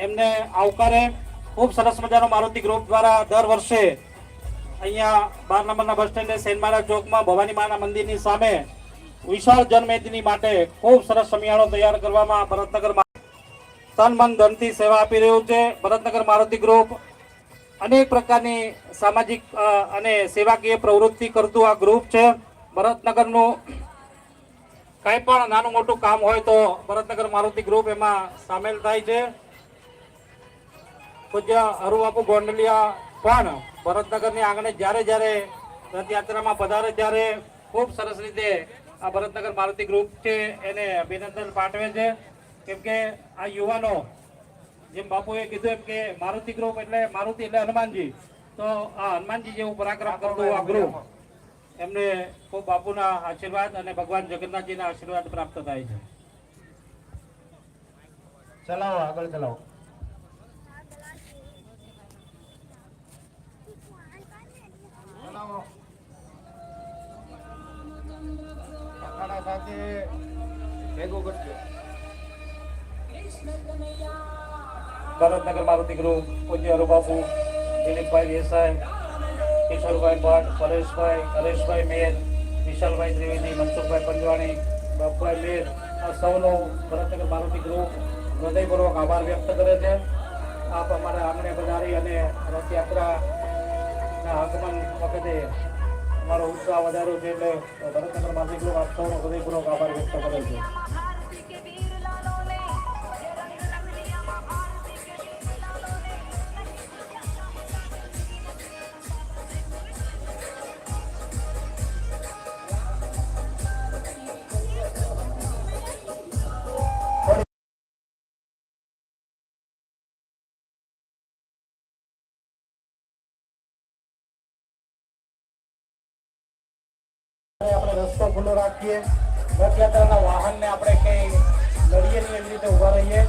એમને આવકારે ખૂબ સરસ મજાનો મારુતિ ગ્રુપ દ્વારા દર વર્ષે અહીંયા બાર નંબરના બસ સ્ટેન્ડે સેન્ટ ચોકમાં ભવાની માના મંદિરની સામે વિશાળ જનમેદની માટે ખૂબ સરસ સમિયાળો તૈયાર કરવામાં ભરતનગર તન મન ધનથી સેવા આપી રહ્યું છે. ભરતનગર મારુતિ ગ્રુપ અનેક પ્રકારની સામાજિક અને સેવાકીય પ્રવૃત્તિ કરતું આ ગ્રુપ છે. ભરતનગરનું કંઈ પણ નાનું મોટું કામ હોય તો ભરતનગર મારુતિ ગ્રુપ એમાં સામેલ થાય છે. પૂજ્ય હરુબાપુ ગોંડલિયા પણ ભરતનગરની આંગણે જ્યારે જ્યારે રથયાત્રામાં પધારે ત્યારે ખૂબ સરસ રીતે આ ભરતનગર મારુતિ ગ્રુપ છે એને અભિનંદન પાઠવે છે. કેમ કે આ યુવાનો, જેમ બાપુએ કીધું એમ કે મારુતિ ગ્રુપ એટલે મારુતિ એટલે હનુમાનજી, તો આ હનુમાનજી જેવું પરાક્રમ કરતું આ ગ્રુપ, એમને ખૂબ બાપુના આશીર્વાદ અને ભગવાન જગન્નાથજીના આશીર્વાદ પ્રાપ્ત થાય છે. ચલાવો, આગળ ચલાવો. ચલાવો પકડા સાથે ભેગો કરજો. ભરતનગર મારુતિ ગ્રુપ, પૂજ્ય હરુબાપુ દિલીપભાઈ દેસાઈ, કિશોરભાઈ ભટ્ટ, પરેશભાઈ, હરેશભાઈ મેર, વિશાલભાઈ ત્રિવેદી, મનસુખભાઈ પંજવાણી, બાપુભાઈ મેર આ સૌનો ભરતનગર મારુતિ ગ્રુપ હૃદયપૂર્વક આભાર વ્યક્ત કરે છે. આપ અમારા આંગણે પધારી અને રથયાત્રાના આગમન વખતે અમારો ઉત્સાહ વધાર્યો છે એટલે ભરતનગર માસિક ગ્રુપ આપ હૃદયપૂર્વક આભાર વ્યક્ત કરે છે. આપણે રસ્તો ખુલ્લો રાખીએ. રથયાત્રાના વાહનને આપણે કંઈ લડીએ નહીં એવી રીતે ઊભા રહીએ.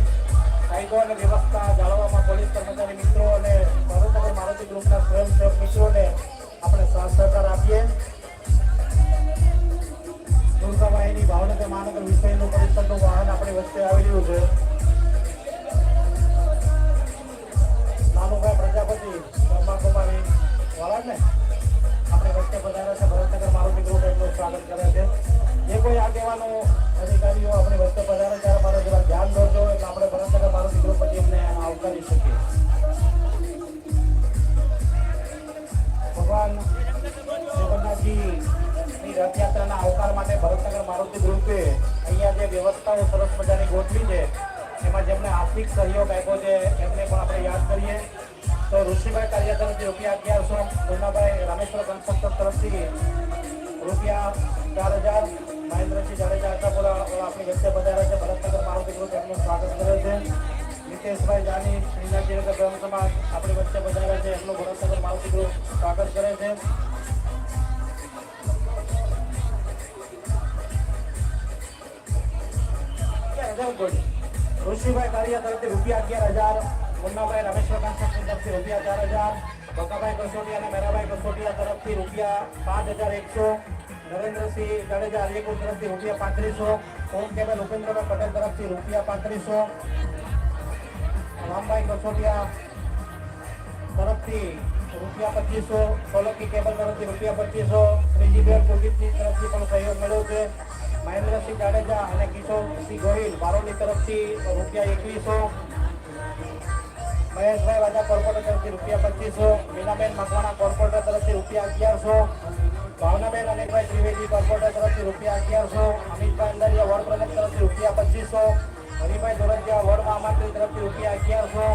કાયદો અને વ્યવસ્થા જાળવવામાં પોલીસ કર્મચારી મિત્રો અને ભરૂચનગર મારુતિ ગ્રુપના સ્વયંસેવક મિત્રોને આપણે સાથ સહકાર આપીએ. તો ઋષિભાઈ કાર્ય તરફથી રૂપિયા અગિયારસો ગુનાભાઈ રામેશ્વર કન્સ્ટ્રક્ટર તરફથી રૂપિયા ચાર હજાર મહેન્દ્રસિંહ જાડેજા આશાપુરા આપણી વચ્ચે પધારે છે ભરતનગર મારુતિ ગ્રુપ એમનું સ્વાગત કરે છે નિતેશભાઈ જાની શ્રીનાથજીનગર બ્રહ્મ સમાજ આપણી વચ્ચે પધારે છે એમનું ભરતનગર મારુતિ ગ્રુપ સ્વાગત કરે છે ઋષિભાઈ કાર્ય તરફથી રૂપિયા અગિયાર હજાર મુન્નાભાઈ રમેશ્વર તરફથી રૂપિયા ચાર હજાર બકાભાઈ કસોટી અને મેરાભાઈ કસોટિયા તરફથી રૂપિયા પાંચ હજાર એકસો, નરેન્દ્રસિંહ જાડેજા અલીકુલ તરફથી રૂપિયા પાંત્રીસો, ઓમ કેબલ ઉપેન્દ્રભાઈ પટેલ તરફથી રૂપિયા પાંત્રીસો, રામભાઈ કસોટિયા તરફથી રૂપિયા પચીસો, સોલંકી કેબલ તરફથી રૂપિયા પચીસો, શ્રીજીભાઈ કુલદીપસિંહ તરફથી પણ સહયોગ મળ્યો છે. મહેન્દ્રસિંહ જાડેજા અને કિશોરસિંહ ગોહિલ બારોલી તરફથી રૂપિયા એકવીસો મહેશભાઈ વાજા કોર્પોરેટર તરફથી રૂપિયા પચીસો મીનાબેન મકવાણા કોર્પોરેટર તરફથી રૂપિયા અગિયારસો ભાવનાબેન અનિલભાઈ ત્રિવેદી કોર્પોરેટર તરફથી રૂપિયા અગિયારસો અમિતભાઈ અંદારિયા વોર્ડ પ્રમુખ તરફથી રૂપિયા પચીસો હરિભાઈ દોરજીયા વોર્ડ મહામંત્રી તરફથી રૂપિયા અગિયારસો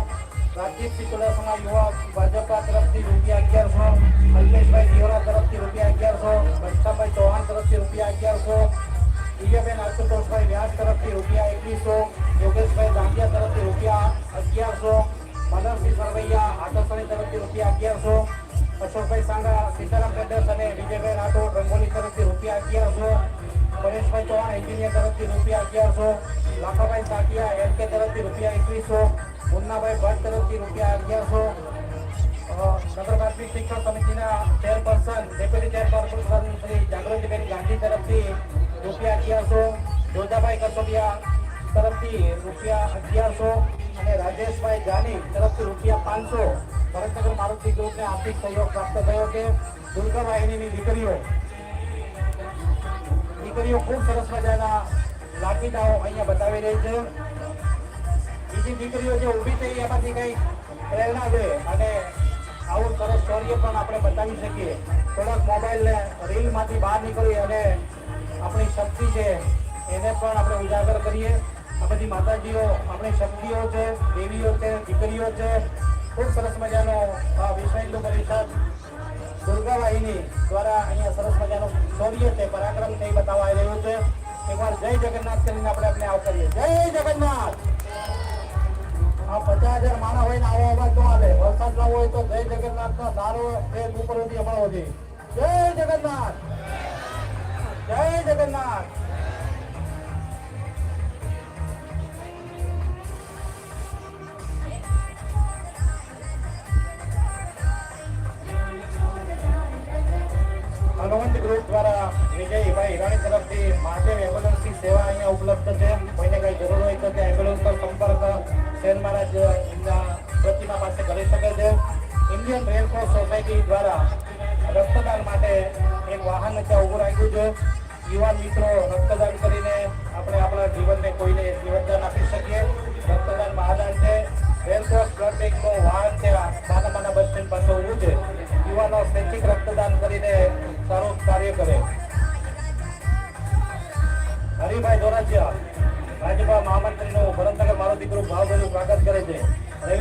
રાજદીપસિંહ ચુડાસમા યુવા ભાજપા તરફથી રૂપિયા અગિયારસો અલ્પેશભાઈ દિયોરા તરફથી રૂપિયા અગિયારસો ઘનશ્યામભાઈ ચૌહાણ તરફથી રૂપિયા અગિયારસો દિવ્યાબેન આશુતોષભાઈ વ્યાસ તરફથી રૂપિયા એકવીસો યોગેશભાઈ દાંડિયા તરફથી રૂપિયા અગિયારસો મદનસિંહ સરવૈયા આકાશવાણી તરફથી રૂપિયા અગિયારસો, અશોકભાઈ સાંગા, સીતારામ ટ્રેડર્સ અને વિજયભાઈ રાઠોડ રંગોલી તરફથી રૂપિયા અગિયારસો, પરેશભાઈ ચૌહાણ એન્જિનિયર તરફથી રૂપિયા અગિયારસો, લાખાભાઈ સાટિયા એલકે તરફથી રૂપિયા એકવીસો, મુન્નાભાઈ ભટ્ટ તરફથી રૂપિયા અગિયારસો નગર પ્રાથમિક શિક્ષણ સમિતિના ચેરપર્સન, ડેપ્યુટી ચેરપર્સન શ્રી જાગૃતિબેન ગાંધી તરફથી રૂપિયા અગિયારસો, જોજાભાઈ કસોડિયા તરફથી રૂપિયા અગિયારસો અને રાજેશભાઈ જાની તરફથી રૂપિયા પાંચસો ભરતનગર મારુતિ ગ્રુપને આર્થિક સહયોગ પ્રાપ્ત થયો છે. દુર્ગા વાહિનીની દીકરીઓ. દીકરીઓ ખૂબ સરસ મજાના લાકીદાઓ અહીંયા બતાવી રહી છે. બીજી દીકરીઓ જે ઊભી થઈ એમાંથી કંઈ પ્રેરણા દે અને આવું સરસ શૌર્ય પણ આપણે બતાવી શકીએ. થોડાક મોબાઈલને રીલમાંથી બહાર નીકળી અને આપણી શક્તિ છે એને પણ આપણે ઉજાગર કરીએ. આ બધી માતાજીઓ, આપણી શક્તિઓ છે, દેવીઓ છે, દીકરીઓ છે. ખૂબ સરસ મજાનો આ વિશ્વ પરિષદ દુર્ગા વાહિની દ્વારા અહીંયા સરસ મજાનો શૌર્ય છે, પરાક્રમ છે એ બતાવવા આવી રહ્યું છે. એકવાર જય જગન્નાથ કરીને આપણે આપણે આવકારીએ. જય જગન્નાથ! આ પચાસ હજાર માણસ હોય ને આવો અવાજ શું આવે. વરસાદ ના હોય તો જય જગન્નાથ નો સારો એક ઉપર હમણાં જય જગન્નાથ! જય જગન્નાથ! હનુમંત ગ્રુપ દ્વારા વિજયભાઈ હિરાણી તરફથી મહાદેવ એમ્બ્યુલન્સની સેવા અહીંયા ઉપલબ્ધ છે. કોઈને કંઈ જરૂર હોય તો તે એમ્બ્યુલન્સ પર સંપર્ક સેન મહારાજ એમના પ્રતિમા પાસે કરી શકે છે. ઇન્ડિયન રેડક્રોસ સોસાયટી દ્વારા રક્તદાન માટે એક વાહન ત્યાં ઊભું રાખ્યું છે. યુવાન મિત્રો રક્તદાન કરીને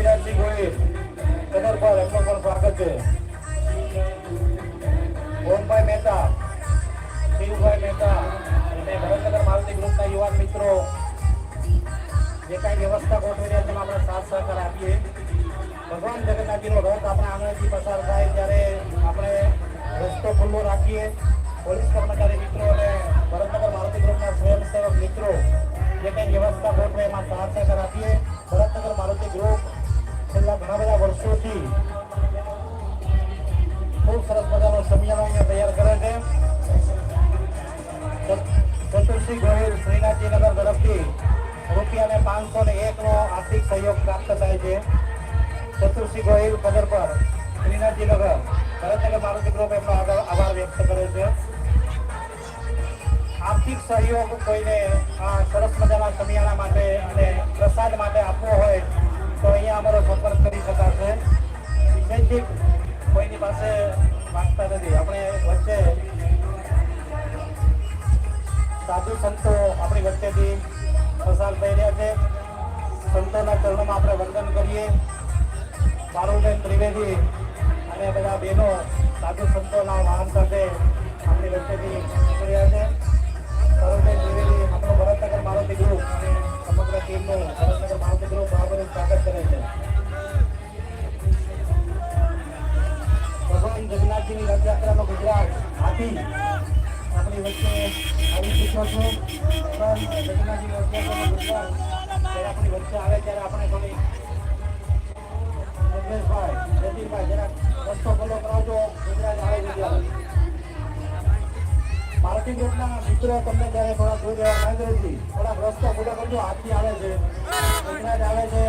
રવિરાજસિંહ ગોહિલ, કદર પર એમનું પણ સ્વાગત મહેતા, શિવભાઈ મહેતા અને ભરતનગર મારુતિ ગ્રુપના યુવાન મિત્રો, જે કાંઈ વ્યવસ્થા ગોઠવી રહ્યા એમાં આપણે સાથ સહકાર આપીએ. ભગવાન જગન્નાથજીનો રથ આપણા આંગણેથી પસાર થાય ત્યારે આપણે રસ્તો ખુલ્લો રાખીએ. પોલીસ કર્મચારી મિત્રો અને ભરતનગર મારુતિ ગ્રુપના સ્વયંસેવક મિત્રો, જે કંઈ વ્યવસ્થા ગોઠવે એમાં સાથ સહકાર આપીએ. ભરતનગર મારુતિ ગ્રુપ છેલ્લા ઘણા બધા વર્ષોથી ખૂબ સરસ મજાનો સમિયાનો અહીંયા તૈયાર કરે છે. ચતુર્સિંહ ગોહિલ શ્રીનાથજીનગર તરફથી રૂપિયાને પાંચસો ને એકનો આર્થિક સહયોગ પ્રાપ્ત થાય છે. ચતુર્સિંહ ગોહિલ કદર પર શ્રીનાથજીનગર ભરતનગર મારો દીકરો એમનો આભાર વ્યક્ત કરે છે. આર્થિક સહયોગ કોઈને આ સરસ મજાના સમિયાણા માટે અને પ્રસાદ માટે આપવો હોય તો અહીંયા અમારો સંપર્ક કરી શકાશે. વિશેષિક કોઈની પાસે માંગતા નથી. આપણે વચ્ચે સાધુ સંતો આપણી વચ્ચેથી પસાર થઈ રહ્યા છે. સંતોના ચરણોમાં આપણે વંદન કરીએ. પારુલબેન ત્રિવેદી અને બધા બહેનો સાધુ સંતોના વાહન સાથે વચ્ચે આવે ત્યારે આપણે થોડી યોગેશભાઈ જતીનભાઈ જરાક રસ્તો ખુલ્લો કરાવજો ગુજરાત આવે ત્યારે મારુતિ ગ્રુપના મિત્રો તમને ત્યારે થોડા રહેવા માંગે છે થોડાક રસ્તો ખુલ્લો કરજો હાથી આવે છે ગુજરાત આવે છે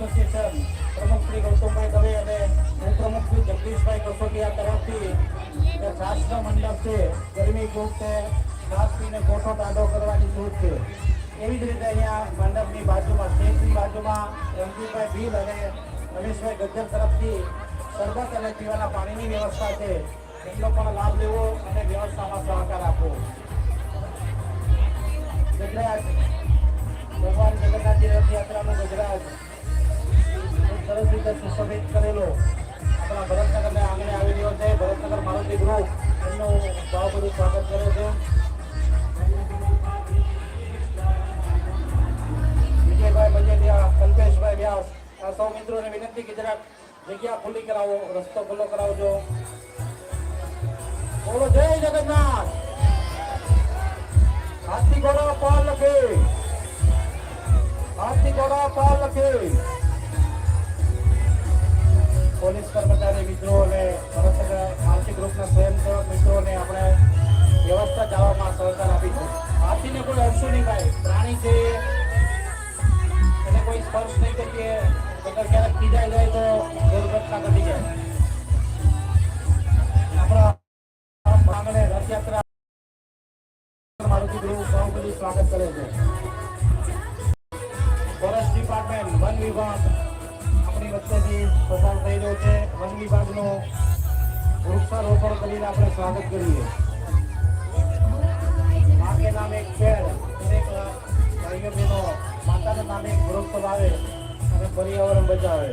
એસોસિએશન પ્રમુખ શ્રી ગૌતમભાઈ દવે અને ઉપપ્રમુખ શ્રી જગદીશભાઈ કસોટિયા તરફથી. એક રાષ્ટ્ર મંડપ છે, ગરમી ખૂબ છે ખાસ પીને કોઠો ટાઢો કરવાની છૂટ છે. એવી જ રીતે અહીંયા મંડપની બાજુમાં, સ્ટેજની બાજુમાં રણજીતભાઈ ભીલ અને રમેશભાઈ ગજ્જર તરફથી શરબત અને પીવાના પાણીની વ્યવસ્થા છે. એમનો પણ લાભ લેવો અને વ્યવસ્થામાં સહકાર આપવો. ગુજરાત ભગવાન જગન્નાથજી રથયાત્રાનો ગુજરાત ખૂબ સરસ રીતે સુશોભિત કરેલો. આપણા ભરતનગરને આંગણે આવી રહ્યો છે. ભરતનગર મારુતિ ગ્રુપ એમનું ભાવભર્યું સ્વાગત કરે છે. વિજયભાઈ મજેટિયા કલ્પેશભાઈ વ્યાસ. આ સૌ મિત્રોને વિનંતી કે જરાક જગ્યા ખુલ્લી કરાવો, રસ્તો ખુલ્લો કરાવજો. બોલો, જય જગન્નાથ. હાથી ઘોડા પાલ લખે. હાથી ઘોડા પાલ લખે. પોલીસ કર્મચારી મિત્રો અને તરત આરસી ગ્રુપના સ્વયંસેવક મિત્રોને આપણે વ્યવસ્થા જાળવવામાં સહકાર આપીશું હાથીને કોઈ અંશો નહીં થાય. પ્રાણી છે એને કોઈ સ્પર્શ નહીં કરીએ. અગર ક્યારેક પીજાઈ જાય તો દુર્ઘટના ઘટી જાય. આપણા આંગણે મારુતિ ગૃહ સૌ બધું સ્વાગત કરે છે. ફોરેસ્ટ ડિપાર્ટમેન્ટ, વન વિભાગ વૃક્ષોની વચ્ચેથી પસાર થઈ રહ્યો છે. વન વિભાગનું વૃક્ષારોપણ કરીને આપણે સ્વાગત કરીએ. માકે નામે એક ખેડ દરેક ભાઈઓ બહેનો માતાના નામે એક વૃક્ષ અને પર્યાવરણ બચાવે.